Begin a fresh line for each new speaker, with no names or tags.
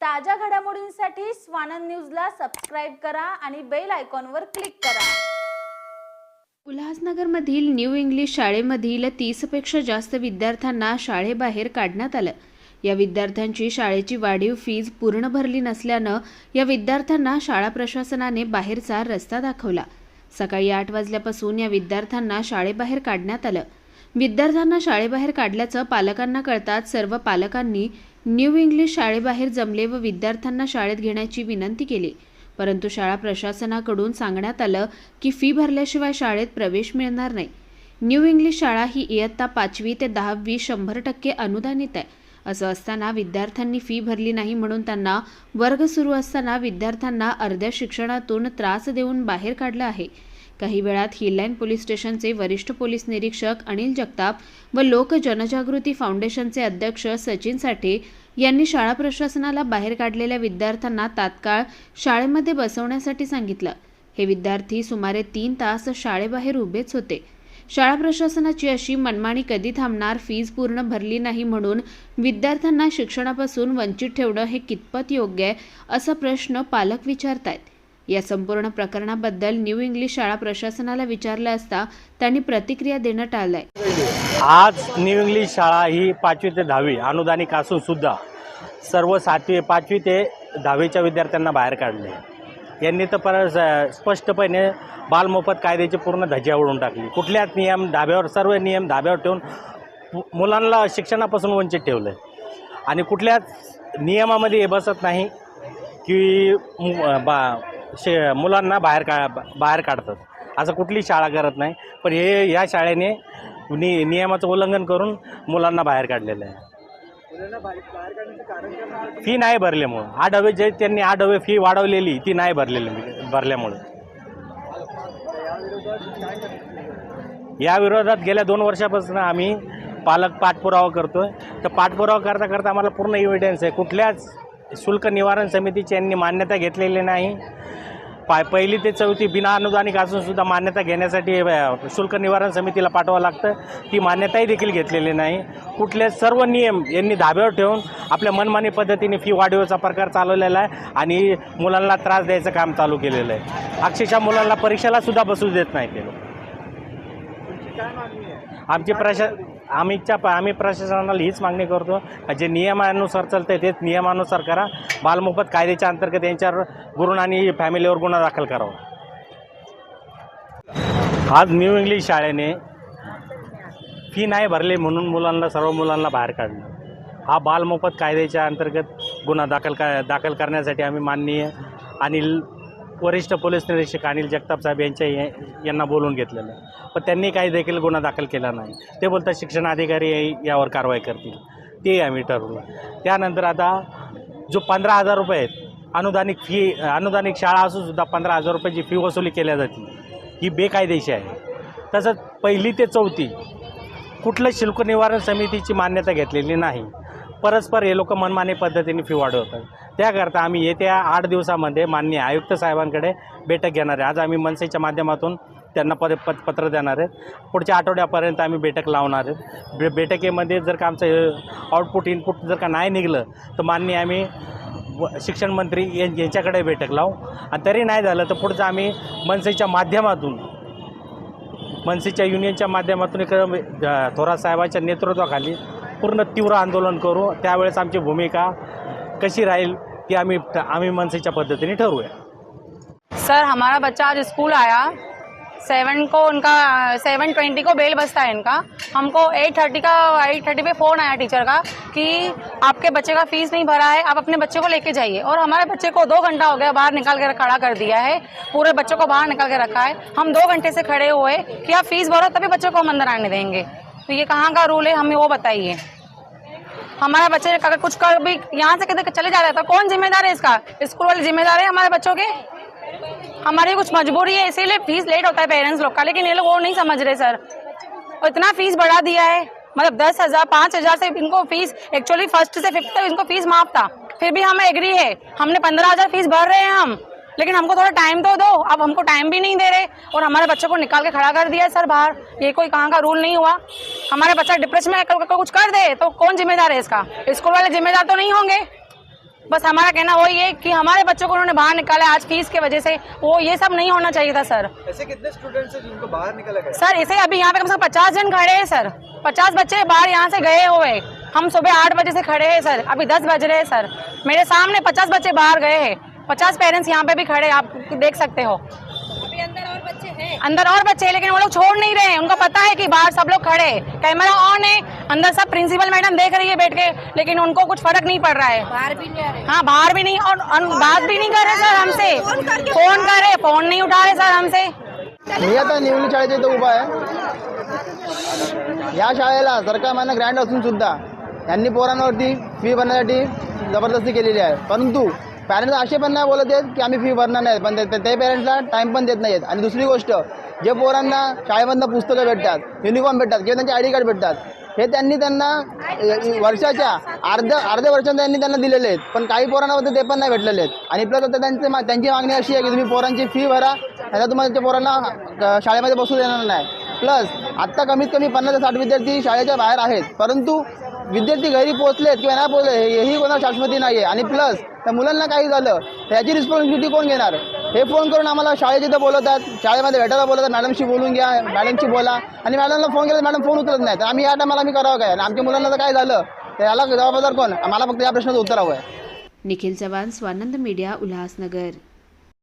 ताज्या घडामोडींसाठी स्वानंद न्यूजला सबस्क्राईब करा आणि बेल आयकॉनवर क्लिक करा.
उल्हासनगरमधील न्यू इंग्लिश शाळेमधील तीसपेक्षा जास्त विद्यार्थ्यांना शाळेबाहेर काढण्यात आलं. या विद्यार्थ्यांची शाळेची वाढीव फीज पूर्ण भरली नसल्यानं या विद्यार्थ्यांना शाळा प्रशासनाने बाहेरचा रस्ता दाखवला. सकाळी आठ वाजल्यापासून या विद्यार्थ्यांना शाळेबाहेर काढण्यात आलं. विद्यार्थ्यांना शाळेबाहेर काढल्याचं पालकांना कळताच सर्व पालकांनी न्यू इंग्लिश शाळेबाहेर जमले व विद्यार्थ्यांना शाळेत घेण्याची विनंती केली. परंतु शाळा प्रशासनाकडून सांगण्यात आलं की फी भरल्याशिवाय शाळेत प्रवेश मिळणार नाही. न्यू इंग्लिश शाळा ही इयत्ता पाचवी ते दहावी शंभर टक्के अनुदानित आहे. असं असताना विद्यार्थ्यांनी फी भरली नाही म्हणून त्यांना वर्ग सुरू असताना विद्यार्थ्यांना अर्ध्या शिक्षणातून त्रास देऊन बाहेर काढलं आहे. काही वेळात हिललाईन पोलीस स्टेशनचे वरिष्ठ पोलीस निरीक्षक अनिल जगताप व लोक जनजागृती फाउंडेशनचे अध्यक्ष सचिन साठे यांनी शाळा प्रशासनाला बाहेर काढलेल्या विद्यार्थ्यांना तात्काळ शाळेमध्ये बसवण्यासाठी सांगितलं. हे विद्यार्थी सुमारे तीन तास शाळेबाहेर उभेच होते. शाळा प्रशासनाची अशी मनमानी कधी थांबणार फीज पूर्ण भरली नाही म्हणून विद्यार्थ्यांना शिक्षणापासून वंचित ठेवणं हे कितपत योग्य आहे असा प्रश्न पालक विचारतायत. या संपूर्ण प्रकरणाबद्दल न्यू इंग्लिश शाळा प्रशासनाला विचारलं असता त्यांनी प्रतिक्रिया देणं टाळलंय.
आज न्यू इंग्लिश शाळा ही पाचवी ते दहावी अनुदानिक असून सुद्धा सर्व सातवी पाचवी ते दहावीच्या विद्यार्थ्यांना बाहेर काढले. यांनी तर पर स्पष्टपणे बालमोफत कायद्याची पूर्ण धज्या उडवून टाकली. कुठल्याच नियम धाब्यावर सर्व नियम धाब्यावर ठेवून मु- मुलांना शिक्षणापासून वंचित ठेवलं आहे आणि कुठल्याच नियमामध्ये हे बसत नाही की बा शे मुलांना बाहेर का बाहेर काढतात. असं कुठली शाळा करत नाही. पण हे या शाळेने नि नियमाचं उल्लंघन करून मुलांना बाहेर काढलेलं आहे. फी नाही भरल्यामुळं. आठ डबे जे त्यांनी आठ डबे फी वाढवलेली ती नाही भरलेली भरल्यामुळं. या विरोधात गेल्या दोन वर्षापासून आम्ही पालक पाठपुरावा करतोय. तर पाठपुरावा करता करता आम्हाला पूर्ण एव्हिडन्स आहे. कुठल्याच शुल्क निवारण समितीची यांनी मान्यता घेतलेली नाही. पा पहिली ते चौथी बिना अनुदानिक असूनसुद्धा मान्यता घेण्यासाठी शुल्क निवारण समितीला पाठवावं लागतं. ती मान्यताही देखील घेतलेली नाही. कुठले सर्व नियम यांनी धाब्यावर ठेवून आपल्या मनमानी पद्धतीने फी वाढीवचा प्रकार चालवलेला आहे आणि मुलांना त्रास द्यायचं काम चालू केलेलं आहे. अक्षरशः मुलांना परीक्षेलासुद्धा बसू देत नाही ते लोक. आमची प्रशा आम्हीच्या आम्ही प्रशासनाला हीच मागणी करतो जे नियमानुसार चालतं आहे तेच नियमानुसार करा. बालमोफत कायद्याच्या अंतर्गत यांच्यावर गुरुण आणि फॅमिलीवर गुन्हा दाखल करावा. आज न्यू इंग्लिश शाळेने फी नाही भरली म्हणून मुलांना सर्व मुलांना बाहेर काढलं. हा बालमोफत कायद्याच्या अंतर्गत गुन्हा दाखल का दाखल करण्यासाठी आम्ही माननीय अनिल वरिष्ठ पोलीस निरीक्षक अनिल जगताप साहेब यांच्या यांना बोलून घेतलेलं आहे. पण त्यांनी काही देखील गुन्हा दाखल केला नाही. ते बोलतात शिक्षण अधिकारी यावर कारवाई करतील. ते आम्ही ठरवलं. त्यानंतर आता जो पंधरा हजार रुपये आहेत अनुदानिक फी अनुदानिक शाळा असून सुद्धा पंधरा हजार रुपयाची फी वसुली केल्या जाते ही बेकायदेशीर आहे. तसंच पहिली ते चौथी कुठलं शुल्क निवारण समितीची मान्यता घेतलेली नाही. परस्पर हे लोक मनमानी पद्धतीने फी वाढवतात. त्याकरता आम्ही येत्या आठ दिवसामध्ये माननीय आयुक्त साहेबांकडे बैठक घेणार आहे. आज आम्ही मनसेच्या माध्यमातून त्यांना पद पत पत्र देणार आहेत पुढच्या आठवड्यापर्यंत आम्ही बैठक लावणार आहेत बे बैठकीमध्ये जर का आमचं आउटपुट इनपुट जर का नाही निघलं तर माननीय आम्ही व शिक्षण मंत्री यांच्याकडे बैठक लावू. आणि तरी नाही झालं तर पुढचं आम्ही मनसेच्या माध्यमातून मनसेच्या युनियनच्या माध्यमातून इकडं थोरा थोरात साहेबांच्या नेतृत्वाखाली पूर्ण तीव्र आंदोलन करू. त्यावेळेस आमची भूमिका कशी राहील ती आम्ही आम्ही मनसेच्या पद्धतीने ठरवूया.
सर हमारा बच्चा आज स्कूल आया. सेवन को उनका सेवन ट्वेंटी को बेल बसता है इनका. हमको एट थर्टी का एट थर्टी पे फ़ोन आया टीचर का कि आपके बच्चे का फीस नहीं भरा है आप अपने बच्चे को लेके जाइए. और हमारे बच्चे को दो घंटा हो गया बाहर निकाल कर खड़ा कर दिया है. पूरे बच्चों को बाहर निकाल के रखा है. हम दो घंटे से खड़े हुए कि आप फीस भरो तभी बच्चों को हम अंदर आने देंगे. तो ये कहाँ का रूल है? हमें वो बताइए। हमारे बच्चे अगर कुछ कर भी, यहाँ से कहते चले जा रहा था कौन जिम्मेदार है इसका? स्कूल वाले जिम्मेदार है हमारे बच्चों के? हमारी कुछ मजबूरी है, इसीलिए फ़ीस लेट होता है पेरेंट्स लोग का, लेकिन ये लोग वो नहीं समझ रहे सर और इतना फ़ीस बढ़ा दिया है। मतलब दस हज़ार, पाँच हज़ार से इनको फ़ीस एक्चुअली फ़र्स्ट से फिफ्थ तक इनको फ़ीस माफ़ था। फिर भी हमें एग्री है। हमने पंद्रह हज़ार फ़ीस भर रहे हैं हम। लेकिन हमको थोड़ा टाइम तो दो। अब हमको टाइम भी नहीं दे रहे। और हमारे बच्चों को निकाल के खड़ा कर दिया है सर बाहर। ये कोई कहाँ का रूल नहीं हुआ। हमारा बच्चा डिप्रेशन में कल को कुछ कर दे। तो कौन जिम्मेदार है इसका? स्कूल वाले जिम्मेदार तो नहीं होंगे। बस हमारा कहना वही है कि हमारे बच्चों को उन्होंने बाहर निकाला है। आज फ़ीस की वजह से वो ये सब नहीं होना चाहिए था सर।
ऐसे कितने स्टूडेंट्स हैं जिनको बाहर निकाला गया?
सर इसे अभी यहाँ पे कम से कम पचास जन खड़े हैं सर। पचास बच्चे बाहर यहाँ से गए हुए हम सुबह आठ बजे से खड़े हैं सर। अभी दस बज रहे हैं सर। मेरे सामने पचास बच्चे बाहर गए हैं। पचास पेरेंट्स यहाँ पे भी खड़े आप देख सकते हो। अभी अंदर और बच्चे हैं? अंदर और बच्चे हैं लेकिन वो लोग छोड़ नहीं रहे हैं। उनको पता है कि बाहर सब लोग खड़े कैमरा ऑन है अंदर सब प्रिंसिपल मैडम देख रही है बैठ के लेकिन उनको कुछ फ़र्क नहीं पड़ रहा है। बाहर भी नहीं आ रहे। हाँ बाहर भी नहीं और और बात भी नहीं कर रहे सर हमसे। फ़ोन कर रहे फ़ोन नहीं उठा रहे सर हमसे।
मी आता निवली शाळेच्या इथं उभा आहे या शाळेला सरकार मान्य ग्रँड असून सुद्धा यांनी पोरांवरती फ़ी भरण्यासाठी ज़बरदस्ती केलेली आहे परंतु पॅरेंट्स असे पण नाही बोलत आहेत की आम्ही फी भरणार नाही पण ते पेरेंट्सला पॅरेंट्सला टाईम पण देत नाही आहेत आणि दुसरी गोष्ट जे पोरांना शाळेमधनं पुस्तकं भेटतात युनिफॉर्म भेटतात किंवा त्यांचे आय डी कार्ड भेटतात हे त्यांनी त्यांना वर्षाच्या अर्ध्या अर्ध्या वर्षात त्यांनी त्यांना दिलेले आहेत. पण काही पोरांना ते पण नाही भेटलेले आहेत. आणि प्लस आता त्यांचे मा- त्यांची मागणी अशी आहे की तुम्ही पोरांची फी भरा त्यांना तुम्हाला त्या पोरांना शाळेमध्ये बसू देणार नाही. प्लस आत्ता कमीत कमी पन्नास ते साठ विद्यार्थी शाळेच्या बाहेर आहेत. परंतु विद्यार्थी घरी पोहोचलेत किंवा नाही पोहोचले हेही कोणाला शाश्वती नाही आहे आणि प्लस त्या मुलांना काही झालं तर याची रिस्पॉन्सिबिलिटी कोण घेणार? हे फोन करून आम्हाला शाळेत इथं बोलवतात शाळेमध्ये भेटायला बोलवतात मॅडमशी बोलून घ्या मॅडमशी बोला. आणि मॅडमला फोन केला मॅडम फोन उचलत नाही. तर आम्ही या टायमाला आम्ही करावं काय? आणि आमच्या मुलांना तर काय झालं? तर याला जबाबदार कोण? मला फक्त या प्रश्नाचं उत्तर हवं आहे
निखिल चव्हाण स्वानंद मीडिया उल्हासनगर.